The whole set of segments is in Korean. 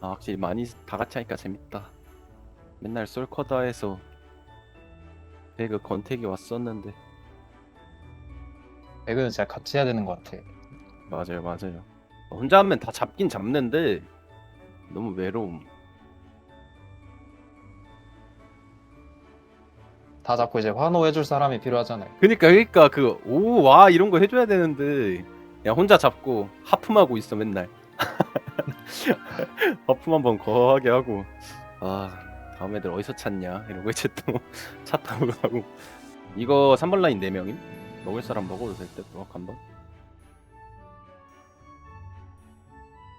아 확실히 많이 다 같이 하니까 재밌다. 맨날 솔커다에서 배그 건택이 왔었는데. 배그는 진짜 같이 해야 되는 것 같아. 맞아요 맞아요. 혼자 하면 다 잡긴 잡는데 너무 외로움. 다 잡고 이제 환호해줄 사람이 필요하잖아요. 그니까 그니까 그 오 와 이런 거 해줘야 되는데. 그냥 혼자 잡고 하품하고 있어 맨날 하품 한번 거하게 하고 아 다음 애들 어디서 찾냐 이러고 이제 또 차 타고 가고 이거 3번 라인 4명임? 먹을 사람 먹어도 될듯 어, 한번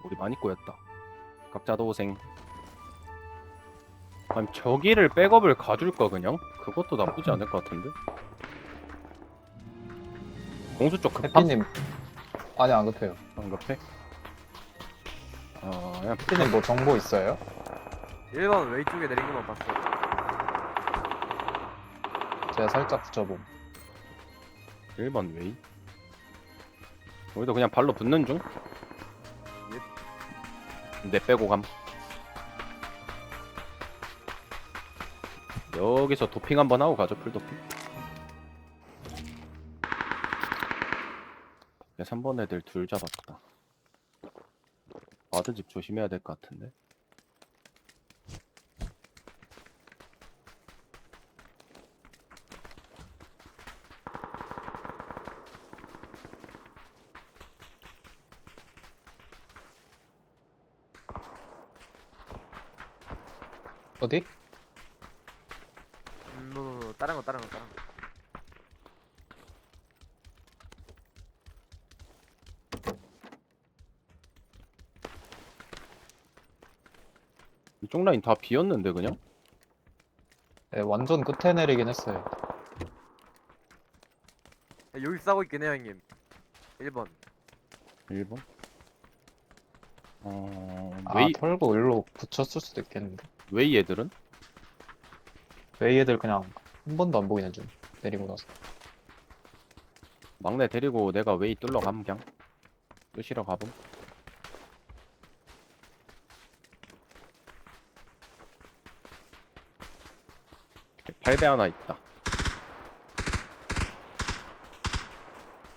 우리 많이 꼬였다 각자 도생 아니 저기를 백업을 가줄까 그냥? 그것도 나쁘지 않을 것 같은데 공수 쪽 급함? 해피님 아니 안 급해요. 안 급해? 어 그냥 해피님 뭐 정보 있어요? 1번 왼쪽에 내린 것만 봤어. 제가 살짝 붙여봄. 1번 웨이 우리도 그냥 발로 붙는 중? 내 빼고 감 여기서 도핑 한번 하고 가죠 풀도핑 3번 애들 둘 잡았다 와드집 조심해야 될 것 같은데 어디? 음, 노노노 다른 거 다른 거 다른 거. 이쪽 라인 다 비었는데 그냥? 네, 완전 끝에 내리긴 했어요. 야, 여기 싸고 있긴 해요 형님. 1번. 1번? 어... 아 웨이, 털고 일로 붙였을 수도 있겠는데. 웨이 애들은? 왜 얘들 그냥 한 번도 안 보이는 중. 내리고 나서. 막내 데리고 내가 웨이 뚫러 감 그냥 끄시러 가봄 팔배 하나 있다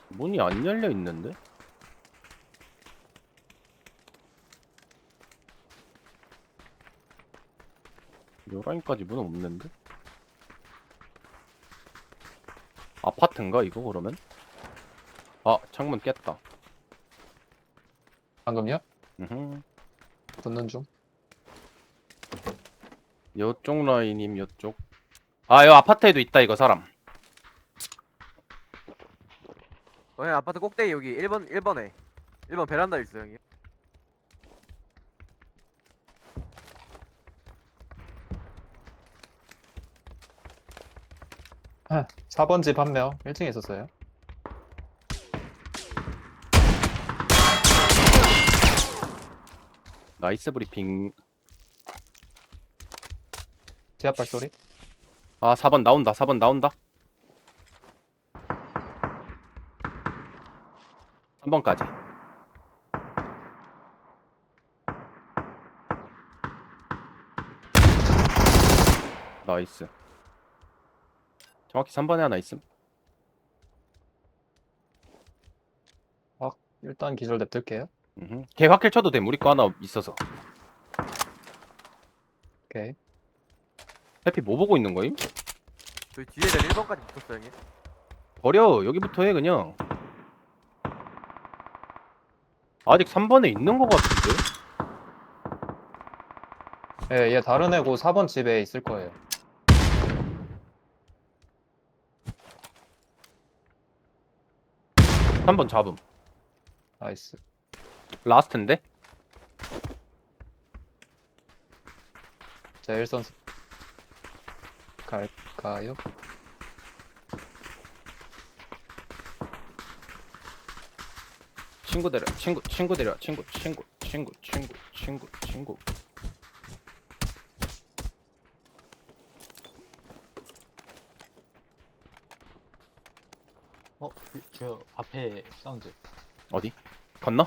문이 안 열려 있는데? 요라인까지 문은 없는데? 아파트인가 이거 그러면? 아 창문 깼다 방금요? 으흠. 붙는 중. 요쪽 라인임 요쪽 아요 아파트에도 있다 이거 사람 어, 형 아파트 꼭대기 여기 1번 1번에. 1번 베란다 있어. 아, 4번 집 한 명. 1층에 있었어요. 나이스 브리핑 지하 발소리? 아 4번 나온다 4번 나온다 3번까지 나이스 정확히 3번에 하나 있음 일단 기절 냅둘게요. 음흠. 걔 확킬 쳐도 돼 우리 거 하나 있어서 오케이. 해피 뭐 보고 있는 거임? 저희 뒤에 내 1번까지 붙었어 형님. 버려 여기부터 해 그냥 아직 3번에 있는 거 같은데? 예, 얘 다른 애고 4번 집에 있을 거예요. 한 번 잡음 나이스. 라스트인데? 자, 1선 갈까요? 친구 데려 친구 친구 데려 친구 친구 친구 친구 친구 친구 어, 저 앞에 사운드. 어디? 건너?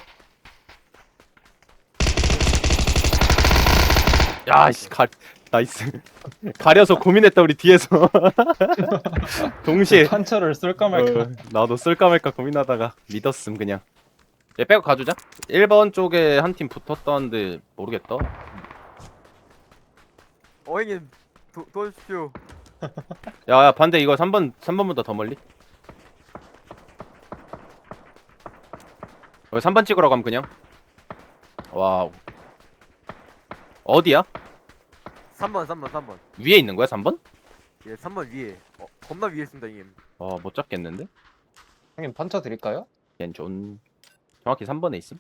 야씨 가 나이스. 가려서 고민했다 우리 뒤에서. 동시에. 판처를 쓸까 말까. 어, 나도 쓸까 말까 고민하다가 믿었음 그냥. 얘 빼고 가주자. 1번 쪽에 한 팀 붙었다는데 모르겠다. 어행님 도, 도와주십시오. 야야 반대 이거 3번 3번보다 더 멀리. 어 3번 찍으러 가면 그냥. 와우. 어디야? 3번 3번 3번 위에 있는 거야 3번? 예 3번 위에 어 겁나 위에 있습니다 형님 어못 잡겠는데? 형님 판처 드릴까요? 얜 존... 정확히 3번에 있음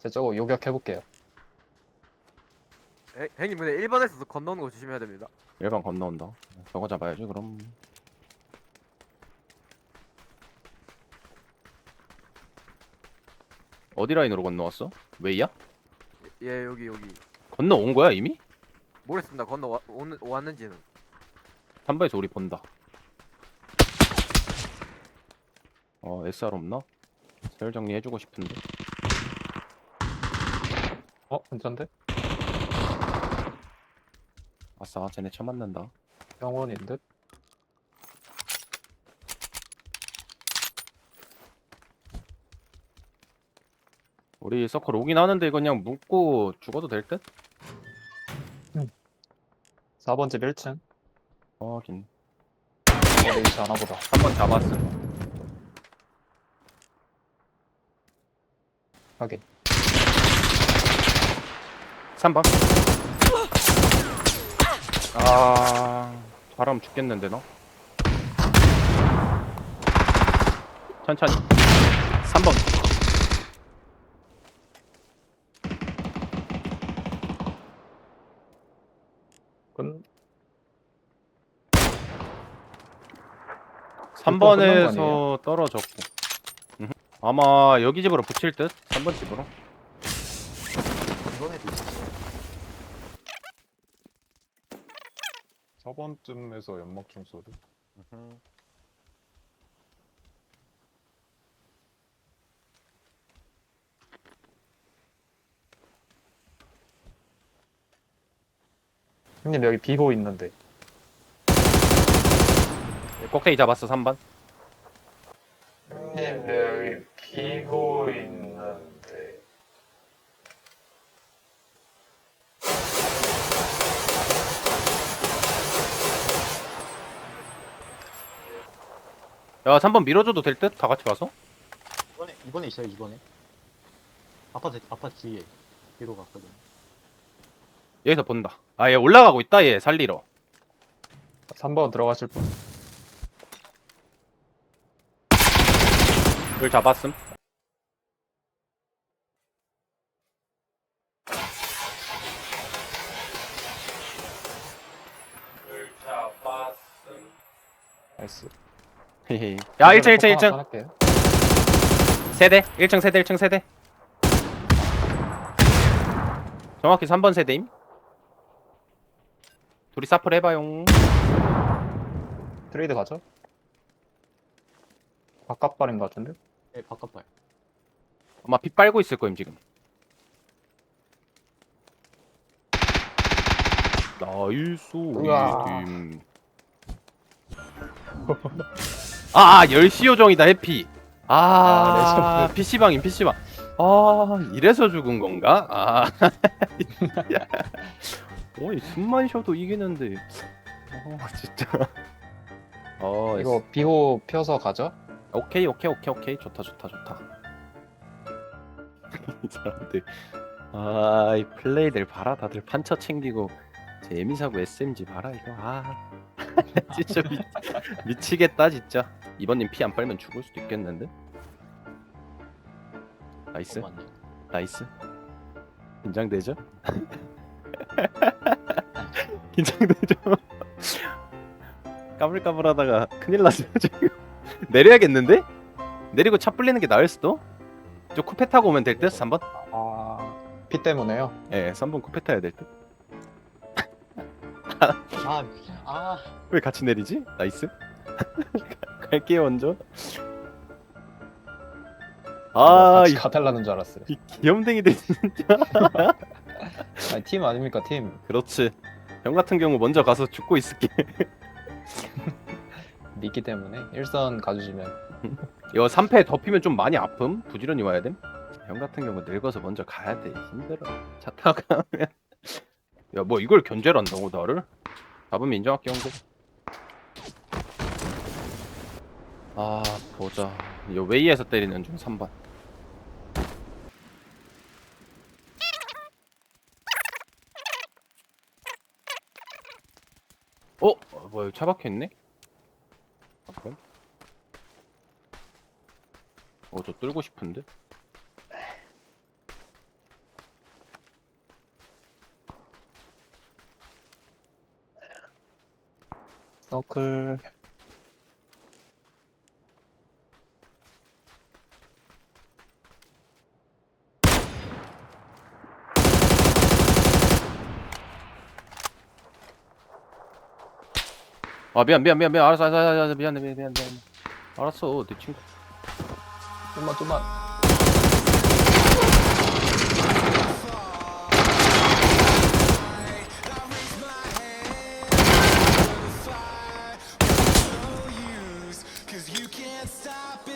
제가 저거 요격해볼게요. 에, 형님 근데 1번에서 건너오는 거 조심해야 됩니다 1번 건너온다 저거 잡아야지 그럼 어디 라인으로 건너왔어? 웨이야? 예 여기 여기 건너온 거야 이미? 모르겠습니다 건너 와, 오는, 왔는지는 3번에서 우리 본다 어 SR 없나? 세열 정리해주고 싶은데 어? 괜찮대? 아싸 쟤네 처음 만난다 영원인 듯? 우리 서클 오긴 하는데 이거 그냥 묶고 죽어도 될 듯? 4번 집 1층. 확인 어, 레이치 하나 보다. 3번 잡았음 확인. 3번 아 바람 죽겠는데 너 천천히 3번 근 3번에서 떨어졌고 음흠. 아마 여기 집으로 붙일 듯 3번 집으로 이번에도 있었어 4번쯤에서 연막충 소리. 형님 여기 비호 있는데. 꼭대기 잡았어 3번 형님 여기 비호 있는데. 야 3번 밀어줘도 될 듯? 다 같이 가서? 이번에 이번에 있어요 이번에 아파트 아파트 뒤에 뒤로 갔거든 여기서 본다 아 얘 올라가고 있다 얘 살리러 3번 들어가실 분. 둘 잡았음 나이스. 헤헤 야 1층 1층 1층 할게요. 세대 1층 세대 1층 세대 정확히 3번 세대임 둘이 사플 해봐용 트레이드 가죠? 바깥발인 것 같은데? 네 바깥 발 아마 피 빨고 있을 거임 지금 나이스 우와. 우리 아, 아 10시 요정이다 해피 아, 아, PC방임 PC방 아 이래서 죽은 건가? 아 야. 어이 숨만 쉬어도 이기는데 어 진짜 어 이거 비호 펴서 가죠? 오케이 오케이 오케이 오케이. 좋다 좋다 좋다. 이 사람들. 아이 플레이들 봐라. 다들 판처 챙기고 제 에미사고 SMG 봐라 이거. 아. 진짜 미, 미치겠다 진짜. 이번님 피 안 빨면 죽을 수도 있겠는데? 나이스. 나이스. 긴장되죠? 긴장되죠? 까불까불하다가 큰일 났어 지금 내려야겠는데? 내리고 차 불리는 게 나을 수도? 저 쿠페 타고 오면 될 듯? 3번? 아, 피 때문에요? 예, 3번 쿠페 타야 될 듯? 아, 아 왜 같이 내리지? 나이스 갈게요 먼저 아, 같이 이, 가달라는 줄 알았어요. 이 귀염댕이들 진짜 아, 아니, 팀 아닙니까 팀 그렇지 형 같은 경우 먼저 가서 죽고 있을게 믿기 때문에 일선 가주시면. 이거 3패 덮이면 좀 많이 아픔? 부지런히 와야 됨 형 같은 경우 늙어서 먼저 가야 돼. 힘들어. 차 타고 가면. 야 뭐 이걸 견제를 한다고 나를? 잡으면 인정할게 형들. 아 보자. 이 웨이에서 때리는 중 3번. 어? 어, 뭐야 차 박혀있네? 아, 그럼? 어, 저 뚫고 싶은데? 서클 아, 미안, 미안, 미안, 미안. 알았어, 알았어, 알았어. 미안해, 미안해, 미안해. 미안해. 알았어, 내 친구. 좀만 좀만 can't stop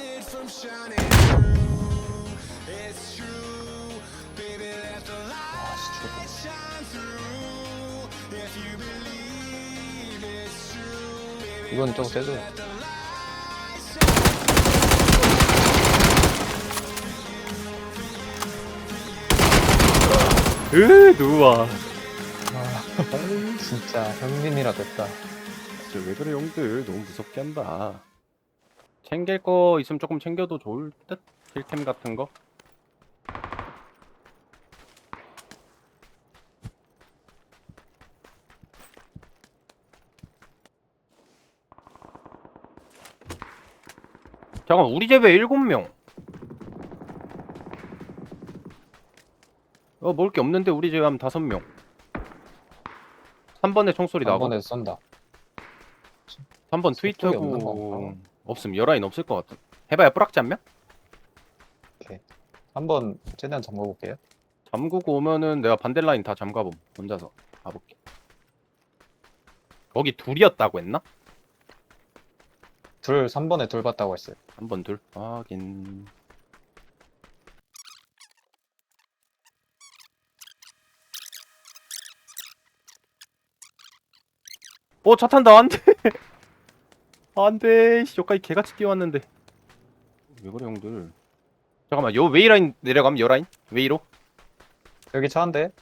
it 으, 누워. 아유, 진짜 형님이라 됐다 진짜 왜 그래, 형들. 너무 무섭게 한다. 챙길 거 있으면 조금 챙겨도 좋을 듯? 힐템 같은 거? 잠깐 우리 집에 일곱 명. 어, 먹을 게 없는데 우리 하면 다섯 명. 3번에 총소리 한 나고. 번에 쏜다 3번 속도에 트위터고 없는 거. 없음 열라인 없을 것 같아. 해봐야 뿌락지 않면? 한번 최대한 잠궈볼게요 잠그고 오면은 내가 반대 라인 다 잠가봄 혼자서 가볼게. 거기 둘이었다고 했나? 둘 3번에 둘 봤다고 했어요 한 번 둘. 확인. 어, 차 탄다. 안 돼. 안 돼. 씨, 여기까지 개같이 뛰어왔는데. 왜 그래, 형들. 잠깐만, 요 웨이라인 내려가면 요 라인? 웨이로? 여기 차한대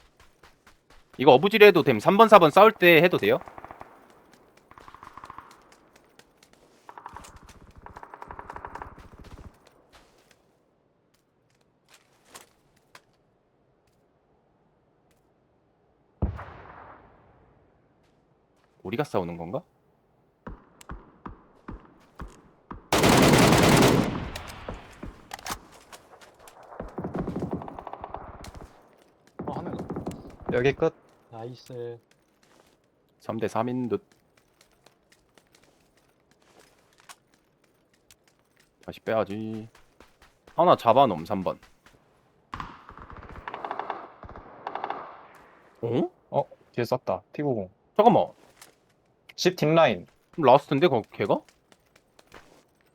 이거 어부지리 해도 됨. 3번, 4번 싸울 때 해도 돼요? 우리가 싸우는 건가? 어 더. 여기 끝 나이스 3대 3인 듯. 다시 빼야지. 하나 잡아놓음 3번. 어? 뒤에 썼다 P90 잠깐만. 10 뒷라인 그럼 라스트인데 거 걔가?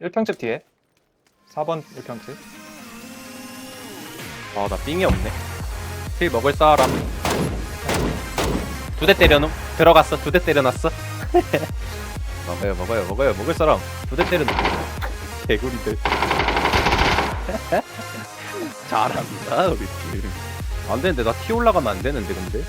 1평집 뒤에 4번 1평집 아 나 삥이 없네. 킬 먹을 사람. 두 대 때려놓음. 들어갔어. 두 대 때려놨어. 먹어요 먹어요 먹어요 먹을 사람. 두 대 때려놓음. 개구리들. 잘한다 우리 팀. 안 되는데 나 티 올라가면 안 되는데 근데.